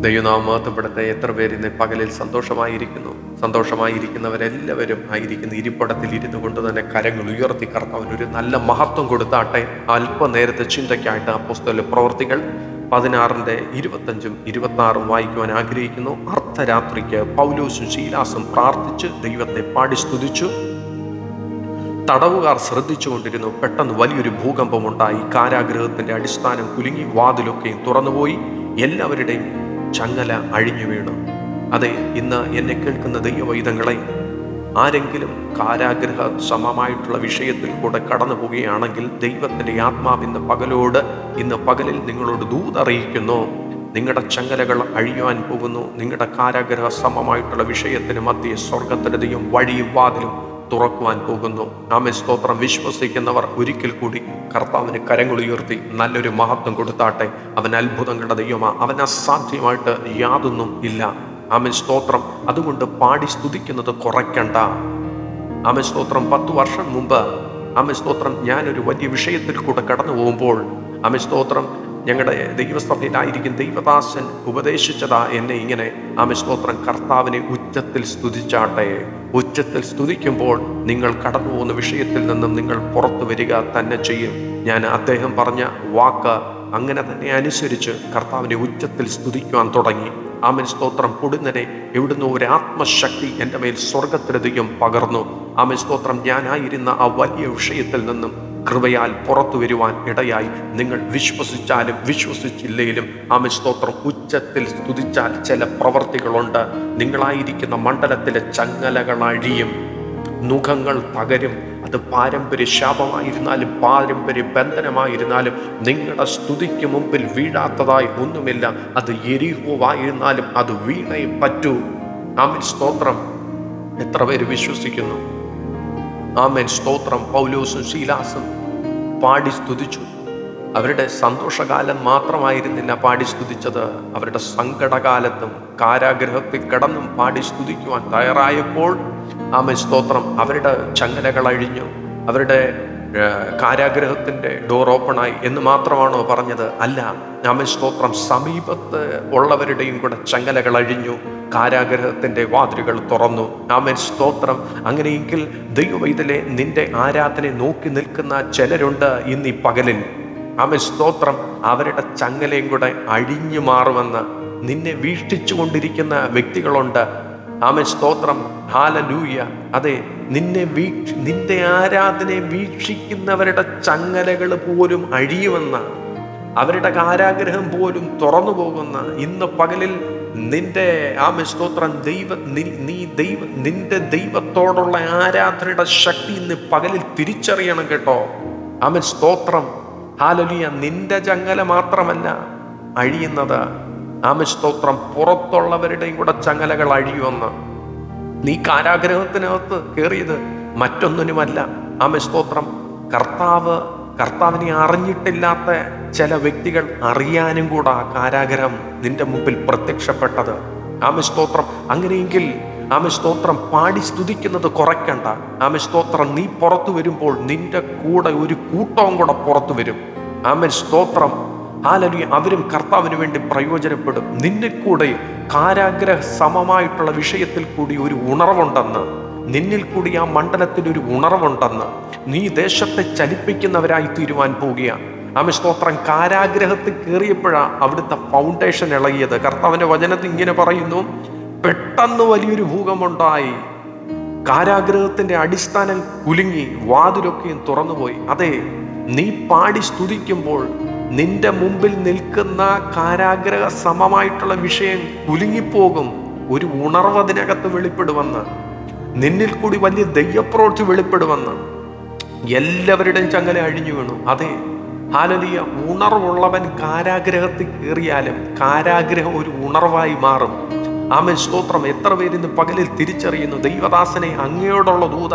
ദൈവനാമത്തപ്പെടുത്ത എത്ര പേര് ഇന്ന് പകലിൽ സന്തോഷമായിരിക്കുന്നു? സന്തോഷമായിരിക്കുന്നവരെല്ലാവരും ആയിരിക്കുന്ന. ഇരിപ്പടത്തിൽ ഇരുന്നു കൊണ്ട് തന്നെ കരങ്ങൾ ഉയർത്തി കർത്താവിന് ഒരു നല്ല മഹത്വം കൊടുത്താട്ടെ. അല്പനേരത്തെ ചിന്തയ്ക്കായിട്ട് അപ്പോസ്തല പ്രവർത്തികൾ പതിനാറിന്റെ ഇരുപത്തഞ്ചും ഇരുപത്താറും വായിക്കുവാൻ ആഗ്രഹിക്കുന്നു. അർദ്ധരാത്രിക്ക് പൗലോസും ശീലാസും പ്രാർത്ഥിച്ച് ദൈവത്തെ പാടി സ്തുതിച്ചു. തടവുകാർ ശ്രദ്ധിച്ചുകൊണ്ടിരുന്നു പെട്ടെന്ന് വലിയൊരു ഭൂകമ്പമുണ്ടായി. കാരാഗ്രഹത്തിന്റെ അടിസ്ഥാനം കുലുങ്ങി വാതിലൊക്കെയും തുറന്നുപോയി. എല്ലാവരുടെയും ചങ്ങല അഴിഞ്ഞു വീണു. അതെ ഇന്ന് എന്നെ കേൾക്കുന്ന ദൈവവൈതങ്ങളെ ആരെങ്കിലും കാരാഗ്രഹ സമമായിട്ടുള്ള വിഷയത്തിൽ കൂടെ കടന്നു പോവുകയാണെങ്കിൽ ദൈവത്തിന്റെ ആത്മാവ് ഇന്ന് പകലോട് ഇന്ന് പകലിൽ നിങ്ങളോട് ദൂതറിയിക്കുന്നു നിങ്ങളുടെ ചങ്ങലകൾ അഴിയുവാൻ പോകുന്നു. നിങ്ങളുടെ കാരാഗ്രഹ സമമായിട്ടുള്ള വിഷയത്തിന് മധ്യേ സ്വർഗത്തിന്റെ വഴിയും വാതിലും തുറക്കുവാൻ പോകുന്നു. ആമെ സ്തോത്രം. വിശ്വസിക്കുന്നവർ ഒരിക്കൽ കൂടി കർത്താവിന് കരങ്ങളുയർത്തി നല്ലൊരു മഹത്വം കൊടുത്താട്ടെ. അവൻ അത്ഭുതങ്ങളുടെ ദൈവമാ. അവൻ അസാധ്യമായിട്ട് യാതൊന്നും ഇല്ല. ആമൻ. സ്തോത്രം. അതുകൊണ്ട് പാടി സ്തുതിക്കുന്നത് കുറയ്ക്കണ്ട. ആമൻ. സ്തോത്രം. പത്തു വർഷം മുമ്പ് ആമൻ. സ്തോത്രം. ഞാനൊരു വലിയ വിഷയത്തിൽ കൂടെ കടന്നു പോകുമ്പോൾ ആമൻ. സ്തോത്രം. ഞങ്ങളുടെ ദൈവസഭയിലായിരിക്കും ദൈവദാസൻ ഉപദേശിച്ചതാ എന്നെ ഇങ്ങനെ ആമൻ സ്തോത്രം കർത്താവിനെ ഉച്ചത്തിൽ സ്തുതിച്ചാട്ടെ. ഉച്ചത്തിൽ സ്തുതിക്കുമ്പോൾ നിങ്ങൾ കടന്നു പോകുന്ന വിഷയത്തിൽ നിന്നും നിങ്ങൾ പുറത്തു വരിക തന്നെ ചെയ്യും. ഞാൻ അദ്ദേഹം പറഞ്ഞ വാക്ക് അങ്ങനെ തന്നെ അനുസരിച്ച് കർത്താവിനെ ഉച്ചത്തിൽ സ്തുതിക്കുവാൻ തുടങ്ങി. ആമൻ സ്തോത്രം പൊടുന്നനെ എവിടുന്ന് ഒരു ആത്മശക്തി എന്റെ മേൽ സ്വർഗത്തിലധികം പകർന്നു. ആമൻ സ്തോത്രം ഞാനായിരുന്ന ആ വലിയ വിഷയത്തിൽ നിന്നും കൃപയാൽ പുറത്തു വരുവാൻ ഇടയായി. നിങ്ങൾ വിശ്വസിച്ചാലും വിശ്വസിച്ചില്ലെങ്കിലും ആമൻ. സ്തോത്രം. ഉച്ചത്തിൽ സ്തുതിച്ചാൽ ചില പ്രവർത്തികളുണ്ട്. നിങ്ങളായിരിക്കുന്ന മണ്ഡലത്തിലെ ചങ്ങലകൾ അഴിയും മുഖങ്ങൾ തകരും. അത് പാരമ്പര്യ ശാപമായിരുന്നാലും പാരമ്പര്യ ബന്ധനമായിരുന്നാലും നിങ്ങളുടെ സ്തുതിക്ക് മുമ്പിൽ വീഴാത്തതായി ഒന്നുമില്ല. അത് എരിഹുവായിരുന്നാലും അത് വീണേ പറ്റൂ. ആമൻ. സ്തോത്രം. എത്ര പേര് വിശ്വസിക്കുന്നു? ആമൻ. സ്തോത്രം. പൗലോസും ശീലാസും പാടി സ്തുതിച്ചു. അവരുടെ സന്തോഷകാലം മാത്രമായിരുന്നില്ല പാടി സ്തുതിച്ചത്. അവരുടെ സങ്കടകാലത്തും കാരാഗ്രഹത്തിൽ കിടന്നും പാടി സ്തുതിക്കുവാൻ തയ്യാറായപ്പോൾ ആമ സ്തോത്രം. അവരുടെ ചങ്ങലകൾ അഴിഞ്ഞു. അവരുടെ കാരാഗ്രഹത്തിന്റെ ഡോർ ഓപ്പണായി എന്ന് മാത്രമാണോ പറഞ്ഞത്? അല്ല. ആമ സ്തോത്രം. സമീപത്ത് ഉള്ളവരുടെയും കൂടെ ചങ്ങലകൾ അഴിഞ്ഞു. കാരാഗ്രഹത്തിന്റെ വാതിലുകൾ തുറന്നു. ആമൻ സ്തോത്രം. അങ്ങനെയെങ്കിൽ ദൈവവൈതലെ നിന്റെ ആരാധനെ നോക്കി നിൽക്കുന്ന ചിലരുണ്ട് ഇന്ന് ഈ പകലിൽ. ആമൻ സ്തോത്രം. അവരുടെ ചങ്ങലയും കൂടെ അഴിഞ്ഞു മാറുമെന്ന് നിന്നെ വീക്ഷിച്ചു കൊണ്ടിരിക്കുന്ന വ്യക്തികളുണ്ട്. ആമൻ സ്തോത്രം. ഹാലലൂയ അതെ നിന്നെ വീക്ഷ നിന്റെ ആരാധനയെ വീക്ഷിക്കുന്നവരുടെ ചങ്ങലകൾ പോലും അഴിയുമെന്ന് അവരുടെ കാരാഗ്രഹം പോലും തുറന്നു പോകുന്ന ഇന്ന് പകലിൽ നിന്റെ ആമ സ്തോത്രം ദൈവ നി- ദൈവ നിന്റെ ദൈവത്തോടുള്ള ആരാധനയുടെ ശക്തി ഇന്ന് പകലിൽ തിരിച്ചറിയണം കേട്ടോ. ആമൻ. സ്തോത്രം. ഹാലലിയ. നിന്റെ ചങ്ങല മാത്രമല്ല അഴിയുന്നത്. ആമൻ. സ്തോത്രം. പുറത്തുള്ളവരുടെയും കൂടെ ചങ്ങലകൾ അഴിയുമെന്ന്. നീ കാരാഗ്രഹത്തിനകത്ത് കയറിയത് മറ്റൊന്നിനുമല്ല. ആമ സ്തോത്രം. കർത്താവ് കർത്താവിനെ അറിഞ്ഞിട്ടില്ലാത്ത ചില വ്യക്തികൾ അറിയാനും കൂടെ ആ കാരാഗ്രഹം നിന്റെ മുമ്പിൽ പ്രത്യക്ഷപ്പെട്ടത്. ആമ സ്തോത്രം. അങ്ങനെയെങ്കിൽ ആമ സ്തോത്രം പാടി സ്തുതിക്കുന്നത് കുറയ്ക്കണ്ട. ആമ സ്തോത്രം നീ പുറത്തു വരുമ്പോൾ നിന്റെ കൂടെ ഒരു കൂട്ടവും കൂടെ പുറത്തു വരും. ആമൻ സ്തോത്രം. ഹാലലി അവരും കർത്താവിന് വേണ്ടി പ്രയോജനപ്പെടും. നിന്നെ കൂടെ കാരാഗ്രഹ സമമായിട്ടുള്ള വിഷയത്തിൽ കൂടി ഒരു ഉണർവുണ്ടെന്ന്. നിന്നിൽ കൂടി ആ മണ്ഡലത്തിൽ ഒരു ഉണർവുണ്ടെന്ന്. നീ ദേശത്തെ ചലിപ്പിക്കുന്നവരായി തീരുവാൻ പോവുകയാണ്. ആമി സ്തോത്രം. കാരാഗ്രഹത്തിൽ കയറിയപ്പോഴാണ് അവിടുത്തെ ഫൗണ്ടേഷൻ ഇളകിയത്. കർത്താവിന്റെ വചനത്തിൽ ഇങ്ങനെ പറയുന്നു പെട്ടെന്ന് വലിയൊരു ഭൂകമുണ്ടായി കാരാഗ്രഹത്തിന്റെ അടിസ്ഥാനം കുലുങ്ങി വാതിലൊക്കെയും തുറന്നുപോയി. അതെ നീ പാടി സ്തുതിക്കുമ്പോൾ നിന്റെ മുമ്പിൽ നിൽക്കുന്ന കാരാഗ്രഹ സമമായിട്ടുള്ള വിഷയം കുലുങ്ങിപ്പോകും. ഒരു ഉണർവ് അതിനകത്ത് വെളിപ്പെടുവന്ന് നിന്നിൽ കൂടി വലിയ ദയ്യപ്രോച്ച് വെളിപ്പെടുവന്ന് എല്ലാവരുടെയും ചങ്ങല അഴിഞ്ഞു വീണു. അതെ ഹാലലിയ ഉണർവുള്ളവൻ കാരാഗ്രഹത്തിൽ കയറിയാലും കാരാഗ്രഹം ഒരു ഉണർവായി മാറും. ആമൻ. സ്തോത്രം. എത്ര പേര് ഇന്ന് പകലിൽ തിരിച്ചറിയുന്നു? ദൈവദാസനെ അങ്ങയോടുള്ള ദൂത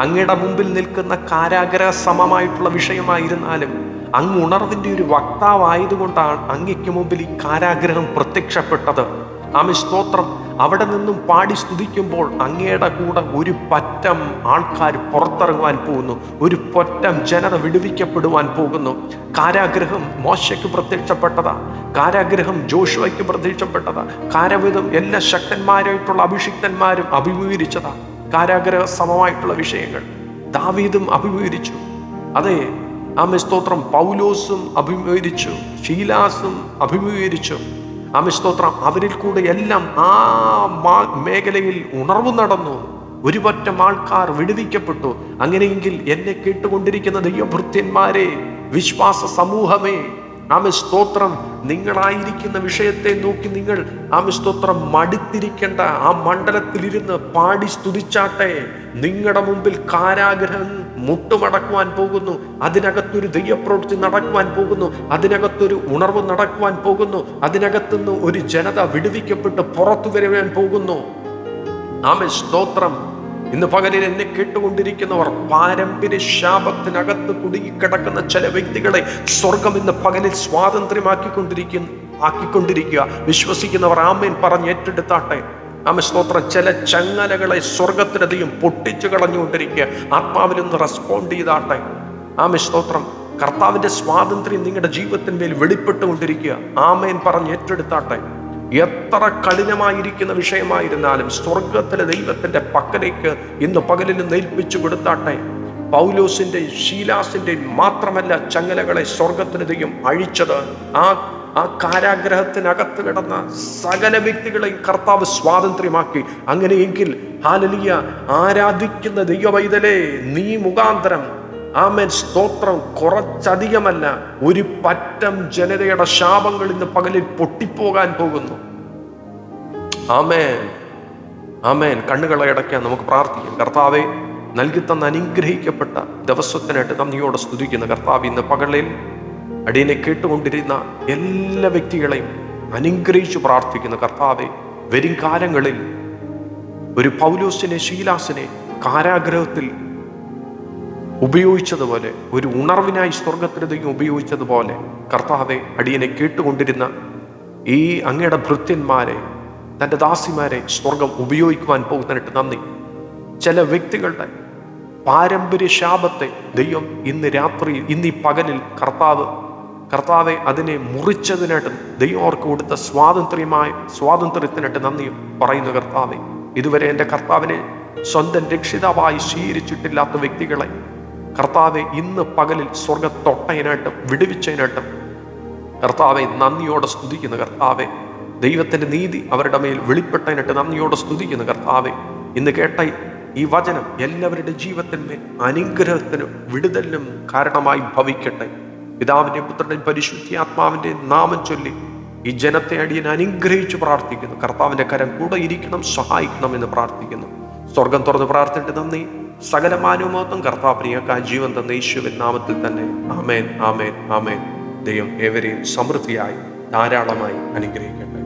അങ്ങയുടെ മുമ്പിൽ നിൽക്കുന്ന കാരാഗ്രഹ സമമായിട്ടുള്ള വിഷയമായിരുന്നാലും അങ്ങ് ഉണർവിന്റെ ഒരു വക്താവായതുകൊണ്ടാണ് അങ്ങയ്ക്ക് മുമ്പിൽ ഈ കാരാഗ്രഹം പ്രത്യക്ഷപ്പെട്ടത്. ആമേ സ്തോത്രം. അവിടെ നിന്നും പാടി സ്തുതിക്കുമ്പോൾ അങ്ങയുടെ കൂടെ ഒരു പറ്റം ആൾക്കാർ പുറത്തിറങ്ങുവാൻ പോകുന്നു. ഒരു പറ്റം ജനത വിടുവിക്കപ്പെടുവാൻ പോകുന്നു. കാരാഗ്രഹം മോശയ്ക്ക് പ്രത്യക്ഷപ്പെട്ടതാ. കാരാഗ്രഹം ജോഷുവയ്ക്ക് പ്രത്യക്ഷപ്പെട്ടതാ. കാരവിധം എല്ലാ ശക്തന്മാരായിട്ടുള്ള അഭിഷിക്തന്മാരും അഭിമുഖീകരിച്ചതാ. കാരാഗ്രഹ സമമായിട്ടുള്ള വിഷയങ്ങൾ ദാവീദും അഭിമുഖീകരിച്ചു. അതെ ആമെ സ്തോത്രം. പൗലോസും അഭിമുഖീകരിച്ചു. ഷീലാസും അഭിമുഖീകരിച്ചു. ആമെ സ്തോത്രം അവരിൽ കൂടെ എല്ലാം ആ മേഖലയിൽ ഉണർവ് നടന്നു. ഒരുപറ്റം ആൾക്കാർ വിടുവിക്കപ്പെട്ടു. അങ്ങനെയെങ്കിൽ എന്നെ കേട്ടുകൊണ്ടിരിക്കുന്ന ദൈവഭൃത്യന്മാരെ വിശ്വാസ സമൂഹമേ ആമെ സ്തോത്രം നിങ്ങളായിരിക്കുന്ന വിഷയത്തെ നോക്കി നിങ്ങൾ ആമെ സ്തോത്രം മടുത്തിരിക്കേണ്ട ആ മണ്ഡലത്തിലിരുന്ന് പാടി സ്തുതിച്ചാട്ടെ. നിങ്ങളുടെ മുമ്പിൽ കാരാഗ്രഹം മുട്ടുമടക്കുവാൻ പോകുന്നു അതിനകത്തൊരു ദൈവപ്രവൃത്തി നടക്കുവാൻ പോകുന്നു അതിനകത്തൊരു ഉണർവ് നടക്കുവാൻ പോകുന്നു അതിനകത്തുനിന്ന് ഒരു ജനത വിടുവിക്കപ്പെട്ട് പുറത്തു വരുവാൻ പോകുന്നു. ആമെ സ്തോത്രം ഇന്ന് പകലിൽ എന്നെ കേട്ടുകൊണ്ടിരിക്കുന്നവർ പാരമ്പര്യ ശാപത്തിനകത്ത് കുടുങ്ങിക്കിടക്കുന്ന ചില വ്യക്തികളെ സ്വർഗം ഇന്ന് പകലിൽ സ്വാതന്ത്ര്യമാക്കിക്കൊണ്ടിരിക്കുന്നു ആക്കിക്കൊണ്ടിരിക്കുക. വിശ്വസിക്കുന്നവർ ആമേൻ പറഞ്ഞ് ഏറ്റെടുത്താട്ടെ. ആമ സ്തോത്രം. ചില ചങ്ങലകളെ സ്വർഗത്തിനധികം പൊട്ടിച്ചു കളഞ്ഞുകൊണ്ടിരിക്കുക. ആത്മാവിലൊന്ന് റെസ്പോണ്ട് ചെയ്താട്ടെ. ആമ സ്തോത്രം. കർത്താവിന്റെ സ്വാതന്ത്ര്യം നിങ്ങളുടെ ജീവിതത്തിന്മേൽ വെളിപ്പെട്ടുകൊണ്ടിരിക്കുക. ആമേൻ പറഞ്ഞ് ഏറ്റെടുത്താട്ടെ. എത്ര കഠിനമായിരിക്കുന്ന വിഷയമായിരുന്നാലും സ്വർഗത്തിലെ ദൈവത്തിന്റെ പക്കലേക്ക് ഇന്ന് പകലിൽ നേൽപ്പിച്ചു കൊടുത്താട്ടെ. പൗലോസിന്റെയും ഷീലാസിന്റെയും മാത്രമല്ല ചങ്ങലകളെ സ്വർഗത്തിന് അഴിച്ചത്. ആ ആ കാരാഗ്രഹത്തിനകത്ത് കിടന്ന സകല വ്യക്തികളെയും കർത്താവ് സ്വാതന്ത്ര്യമാക്കി. അങ്ങനെയെങ്കിൽ ഹാലലിയ ആരാധിക്കുന്ന ദൈവവൈതലേ നീ മുഖാന്തരം ആമേൻ. സ്തോത്രം കുറച്ചധികമല്ല ഒരു പറ്റം ജനതയുടെ ശാപങ്ങൾ ഇന്ന് പകലിൽ പൊട്ടിപ്പോകാൻ പോകുന്നു. ആമേൻ. ആമേൻ. കണ്ണുകളെ അടയ്ക്കാൻ നമുക്ക് പ്രാർത്ഥിക്കാം. കർത്താവെ നൽകി തന്ന അനുഗ്രഹിക്കപ്പെട്ട ദിവസത്തിനായിട്ട് നന്ദിയോടെ സ്തുതിക്കുന്ന. കർത്താവ് ഇന്ന് പകലിൽ അടിയനെ കേട്ടുകൊണ്ടിരുന്ന എല്ലാ വ്യക്തികളെയും അനുഗ്രഹിച്ചു പ്രാർത്ഥിക്കുന്ന. കർത്താവെ വരും കാലങ്ങളിൽ ഒരു പൗലോസിനെ ശീലാസിനെ കാരാഗ്രഹത്തിൽ ഉപയോഗിച്ചതുപോലെ ഒരു ഉണർവിനായി സ്വർഗത്തിന് ഉപയോഗിച്ചതുപോലെ കർത്താവെ അടിയനെ കേട്ടുകൊണ്ടിരുന്ന ഈ അങ്ങയുടെ ഭൃത്യന്മാരെ തന്റെ ദാസിമാരെ സ്വർഗം ഉപയോഗിക്കുവാൻ പോകുന്നതിനായിട്ട് നന്ദി. ചില വ്യക്തികളുടെ പാരമ്പര്യ ശാപത്തെ ദൈവം ഇന്ന് രാത്രി ഇന്ന് ഈ പകലിൽ കർത്താവ് കർത്താവെ അതിനെ മുറിച്ചതിനായിട്ട് ദൈവം അവർക്ക് കൊടുത്ത സ്വാതന്ത്ര്യമായ സ്വാതന്ത്ര്യത്തിനായിട്ട് നന്ദി പറയുന്ന കർത്താവെ. ഇതുവരെ എന്റെ കർത്താവിനെ സ്വന്തം രക്ഷിതാവായി സ്വീകരിച്ചിട്ടില്ലാത്ത വ്യക്തികളെ കർത്താവെ ഇന്ന് പകലിൽ സ്വർഗത്തൊട്ടയിനായിട്ടും വിടുവിച്ചതിനായിട്ടും കർത്താവെ നന്ദിയോടെ സ്തുതിക്കുന്ന കർത്താവെ. ദൈവത്തിന്റെ നീതി അവരുടെ മേൽ വെളിപ്പെട്ടതിനായിട്ട് നന്ദിയോടെ സ്തുതിക്കുന്ന കർത്താവെ. ഇന്ന് കേട്ട ഈ വചനം എല്ലാവരുടെ ജീവിതത്തിന്മേൽ അനുഗ്രഹത്തിനും വിടുതലിനും കാരണമായി ഭവിക്കട്ടെ. പിതാവിന്റെ പുത്രന്റെ പരിശുദ്ധി ആത്മാവിന്റെ നാമം ചൊല്ലി ഈ ജനത്തെ അടിയൻ അനുഗ്രഹിച്ചു പ്രാർത്ഥിക്കുന്നു. കർത്താവിന്റെ കരം കൂടെ ഇരിക്കണം സഹായിക്കണം എന്ന് പ്രാർത്ഥിക്കുന്നു. സ്വർഗം തുറന്ന് പ്രാർത്ഥിച്ചിട്ട് നന്ദി. സകല മാനവമോത്വം കർത്താവ് പ്രിയക്കായ ജീവൻ തന്ന യേശുവിൻ നാമത്തിൽ തന്നെ ആമേൻ ആമേൻ ആമേൻ. ദൈവം ഏവരെയും സമൃദ്ധിയായി ധാരാളമായി അനുഗ്രഹിക്കട്ടെ.